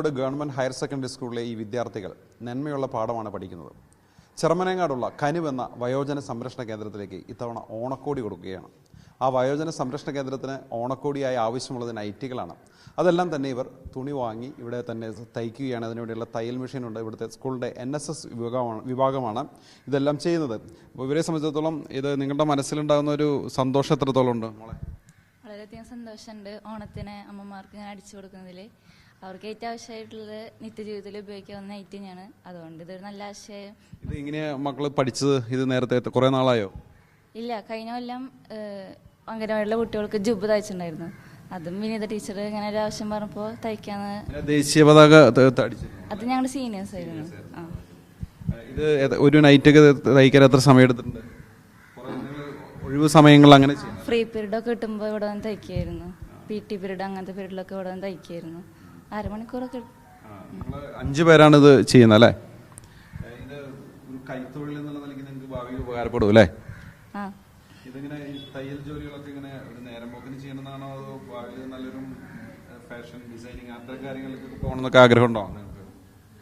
Marathamcode government higher secondary സ്കൂളിലെ ഈ വിദ്യാർത്ഥികൾ നന്മയുള്ള പാഠമാണ് പഠിക്കുന്നത്. ചെറുമനങ്ങാടുള്ള എന്ന വയോജന സംരക്ഷണ കേന്ദ്രത്തിലേക്ക് ഇത്തവണ ഓണക്കോടി കൊടുക്കുകയാണ്. ആ വയോജന സംരക്ഷണ കേന്ദ്രത്തിന് ഓണക്കോടിയായി ആവശ്യമുള്ളത് നൈറ്റികളാണ് അതെല്ലാം തന്നെ ഇവർ തുണി വാങ്ങി ഇവിടെ തന്നെ തയ്ക്കുകയാണ്. അതിനുവേണ്ടിയുള്ള തയ്യൽ മെഷീനുണ്ട് ഇവിടുത്തെ സ്കൂളിന്റെ എൻ എസ് എസ് വിഭാഗമാണ് വിഭാഗമാണ് ഇതെല്ലാം ചെയ്യുന്നത്. ഇവരെ സംബന്ധിച്ചിടത്തോളം ഇത് നിങ്ങളുടെ മനസ്സിലുണ്ടാകുന്ന ഒരു സന്തോഷം എത്രത്തോളം ഉണ്ട് വളരെയധികം സന്തോഷമുണ്ട് ഓണത്തിന് അമ്മമാർക്ക് ഇങ്ങനെ അടിച്ചു കൊടുക്കുന്നതിൽ അവർക്ക് ഏറ്റവും ആവശ്യമായിട്ടുള്ളത് നിത്യജീവിതത്തിൽ ഉപയോഗിക്കാവുന്ന നൈറ്റ് ആണ്. അതുകൊണ്ട് ഇതൊരു നല്ല ആശയം. ഇത് ഇങ്ങനെ മക്കൾ പഠിച്ചത്? ഇത് നേരത്തെ കുറെ നാളായോ? ഇല്ല കഴിഞ്ഞ കൊല്ലം അംഗനവാടിയിലെ കുട്ടികൾക്ക് ജുബ് തയ്ച്ചിട്ടുണ്ടായിരുന്നു. അതും വിനീത ടീച്ചർ ഇങ്ങനെ ഒരു ആവശ്യം പറഞ്ഞപ്പോൾ തയ്ക്കാന്ന് ദേശീയ പതാക അത് ഞങ്ങളുടെ സീനിയേഴ്സ് ആയിരുന്നു. ഇത് ഒരു ഒരു നൈറ്റൊക്കെ തയ്ക്കാൻ എത്ര സമയം എടുത്തിട്ടുണ്ട്? ഒഴിവ് സമയങ്ങളിൽ അങ്ങനെ ഫ്രീ പീരീഡ് ഒക്കെ കിട്ടുമ്പോൾ ഇവിടെ വന്ന് തയ്ക്കായിരുന്നു. പി ടി പീരീഡ് അങ്ങനത്തെ പീരീഡിലൊക്കെ ഇവിടെ വന്ന് തയ്ക്കായിരുന്നു. അരമണിക്കൂറൊക്കെ എടുക്കും. അഞ്ച് പേരാണ് ഇത് ചെയ്യുന്നത് അല്ലേ? ഇത് ഒരു കൈത്തൊഴിൽ എന്നുള്ള നിലയ്ക്ക് നിങ്ങൾക്ക് ഭാവിയിൽ ഉപകാരപ്പെടും അല്ലേ? ആ. ഇതിങ്ങനെ ഈ തയ്യൽ ജോലികളൊക്കെ ഇങ്ങനെ ഒരു നേരം പോക്കിന് ചെയ്യണമെന്നാണോ അതോ ഭാവിയിൽ നല്ലൊരു ഫാഷൻ ഡിസൈനിങ് അത്തരം കാര്യങ്ങൾക്ക് പോകണമെന്നൊക്കെ ആഗ്രഹമുണ്ടോ നിങ്ങൾക്ക്?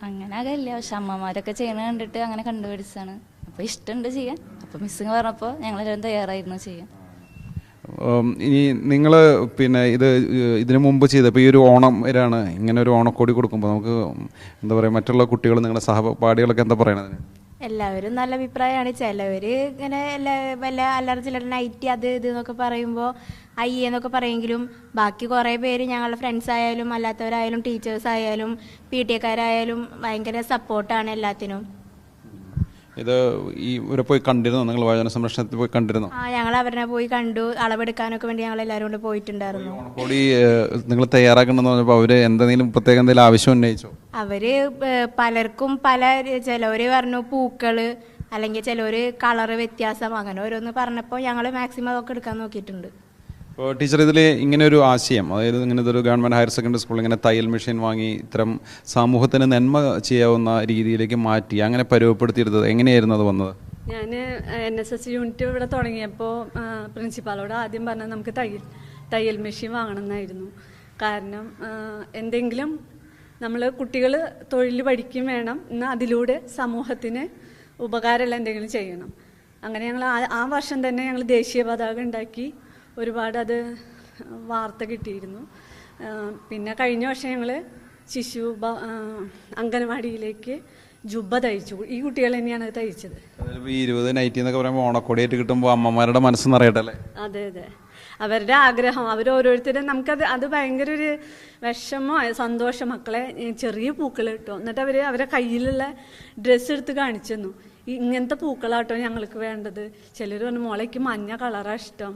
അങ്ങനെ പക്ഷെ അമ്മമാരൊക്കെ ചെയ്യണ കണ്ടിട്ട് അങ്ങനെ കണ്ടുപിടിച്ചാണ് അപ്പൊ ഇഷ്ടമുണ്ട് ചെയ്യാൻ. അപ്പൊ മിസ്സിങ് പറഞ്ഞപ്പോൾ ഞങ്ങളെല്ലാം തയ്യാറായിരുന്നു ചെയ്യാൻ. ഇനി നിങ്ങൾ പിന്നെ ഇത് ഇതിനു മുമ്പ് ചെയ്തപ്പോൾ ഈ ഒരു ഓണം വരാണ്. ഇങ്ങനെ ഒരു ഓണക്കോടി കൊടുക്കുമ്പോൾ നമുക്ക് എന്താ പറയുക മറ്റുള്ള കുട്ടികൾ നിങ്ങളുടെ സഹപാഠികളൊക്കെ എന്താ പറയണത്? എല്ലാവരും നല്ല അഭിപ്രായമാണ്. ചിലവർ ഇങ്ങനെ എല്ലാ വല്ല അല്ലറ ചിലർ നൈറ്റ് അത് ഇത് എന്നൊക്കെ പറയുമ്പോൾ അയ്യെന്നൊക്കെ പറയുമെങ്കിലും ബാക്കി കുറേ പേര് ഞങ്ങളുടെ ഫ്രണ്ട്സ് ആയാലും അല്ലാത്തവരായാലും ടീച്ചേഴ്സ് ആയാലും പി ടി എക്കാരായാലും ഭയങ്കര സപ്പോർട്ടാണ് എല്ലാത്തിനും. ഇത് ഈ ഇവരെ പോയി കണ്ടിരുന്നു? നിങ്ങൾ വയോജന സംരക്ഷണത്തിൽ പോയി കണ്ടിരുന്നു? ആ ഞങ്ങൾ അവരെ പോയി കണ്ടു. അളവെടുക്കാനൊക്കെ വേണ്ടി ഞങ്ങൾ എല്ലാവരും കൂടെ പോയിട്ടുണ്ടായിരുന്നു. കൂടി നിങ്ങൾ തയ്യാറാക്കണമെന്ന് പറഞ്ഞപ്പോൾ അവർ എന്തെങ്കിലും പ്രത്യേകം എന്തെങ്കിലും ആവശ്യം ഉന്നയിച്ചോ? അവർ പലർക്കും പല ചിലവര് പറഞ്ഞു പൂക്കൾ അല്ലെങ്കിൽ ചിലവര് കളറ് വ്യത്യാസം അങ്ങനെ ഓരോന്ന് പറഞ്ഞപ്പോൾ ഞങ്ങൾ മാക്സിമം അതൊക്കെ എടുക്കാൻ നോക്കിയിട്ടുണ്ട്. ഇപ്പോൾ ടീച്ചർ ഇതിൽ ഇങ്ങനെ ഒരു ആശയം അതായത് ഇങ്ങനത്തെ ഒരു ഗവൺമെന്റ് ഹയർ സെക്കൻഡറി സ്കൂൾ ഇങ്ങനെ തയ്യൽ മെഷീൻ വാങ്ങി ഇത്തരം സമൂഹത്തിന് നന്മ ചെയ്യാവുന്ന രീതിയിലേക്ക് മാറ്റി അങ്ങനെ പരുവപ്പെടുത്തിയെടുത്തത് എങ്ങനെയായിരുന്നു അത് വന്നത്? ഞാൻ എൻ എസ് എസ് യൂണിറ്റ് ഇവിടെ തുടങ്ങിയപ്പോൾ പ്രിൻസിപ്പാളോട് ആദ്യം പറഞ്ഞത് നമുക്ക് തയ്യൽ തയ്യൽ മെഷീൻ വാങ്ങണം എന്നായിരുന്നു കാരണം എന്തെങ്കിലും നമ്മൾ കുട്ടികൾ തൊഴിൽ പഠിക്കും വേണം എന്നാൽ അതിലൂടെ സമൂഹത്തിന് ഉപകാരമുള്ള എന്തെങ്കിലും ചെയ്യണം. അങ്ങനെ ഞങ്ങൾ ആ വർഷം തന്നെ ഞങ്ങൾ ദേശീയ പതാക ഉണ്ടാക്കി. ഒരുപാട് അത് വാർത്ത കിട്ടിയിരുന്നു. പിന്നെ കഴിഞ്ഞ വർഷം ഞങ്ങൾ ശിശു അംഗനവാടിയിലേക്ക് ജുബ്ബ തയ്ച്ചു. ഈ കുട്ടികൾ തന്നെയാണ് അത് തയ്ച്ചത്. ഇരുപത് നൈറ്റി എന്നൊക്കെ പറയുമ്പോൾ ഓണക്കോടിയായിട്ട് കിട്ടുമ്പോൾ അമ്മമാരുടെ മനസ്സ് നിറയട്ടല്ലേ അതെ അതെ. അവരുടെ ആഗ്രഹം അവർ ഓരോരുത്തരും നമുക്കത് അത് ഭയങ്കര ഒരു വിഷമോ സന്തോഷം മക്കളെ ചെറിയ പൂക്കൾ കിട്ടും എന്നിട്ട് അവർ അവരെ കയ്യിലുള്ള ഡ്രസ്സ് എടുത്ത് കാണിച്ചു തന്നു. ഇങ്ങനത്തെ പൂക്കളാട്ടോ ഞങ്ങൾക്ക് വേണ്ടത്. ചിലർ പറഞ്ഞു മോളേക്ക് മഞ്ഞ കളറാണ് ഇഷ്ടം.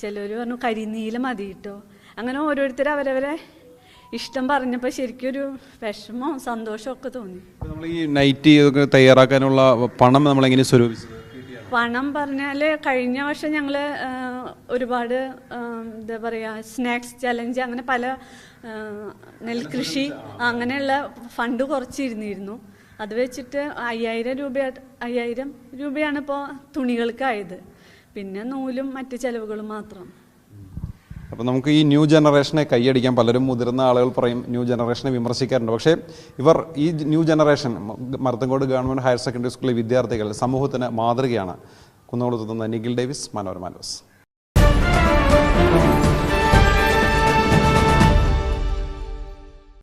ചിലർ പറഞ്ഞു കരിനീല മതി കേട്ടോ അങ്ങനെ ഓരോരുത്തർ അവരവരെ ഇഷ്ടം പറഞ്ഞപ്പോൾ ശരിക്കും ഒരു വിഷമവും സന്തോഷവും ഒക്കെ തോന്നി. നമ്മൾ ഈ നൈറ്റ് ഇതൊക്കെ തയ്യാറാക്കാനുള്ള പണം നമ്മളെങ്ങനെ സ്വരൂപിച്ചു പണം പറഞ്ഞാൽ കഴിഞ്ഞ വർഷം ഞങ്ങൾ ഒരുപാട് എന്താ പറയുക സ്നാക്സ് ചലഞ്ച് അങ്ങനെ പല നെൽകൃഷി അങ്ങനെയുള്ള ഫണ്ട് കുറച്ചിരുന്നിരുന്നു. അത് വെച്ചിട്ട് അയ്യായിരം രൂപ അയ്യായിരം രൂപയാണ് ഇപ്പോൾ തുണികൾക്കായത്. പിന്നെ നൂലും മറ്റു ചെലവുകളും മാത്രം. അപ്പോൾ നമുക്ക് ഈ ന്യൂ ജനറേഷനെ കൈയടിക്കാൻ പലരും മുതിർന്ന ആളുകൾ പറയും ന്യൂ ജനറേഷനെ വിമർശിക്കാറുണ്ട്. പക്ഷേ ഇവർ ഈ new generation Marthankode government higher secondary സ്കൂളിലെ വിദ്യാർത്ഥികൾ സമൂഹത്തിന് മാതൃകയാണ്. കുന്നകുളത്ത് നിന്ന് നിഖിൽ ഡേവിസ് മനോരമ ന്യൂസ്.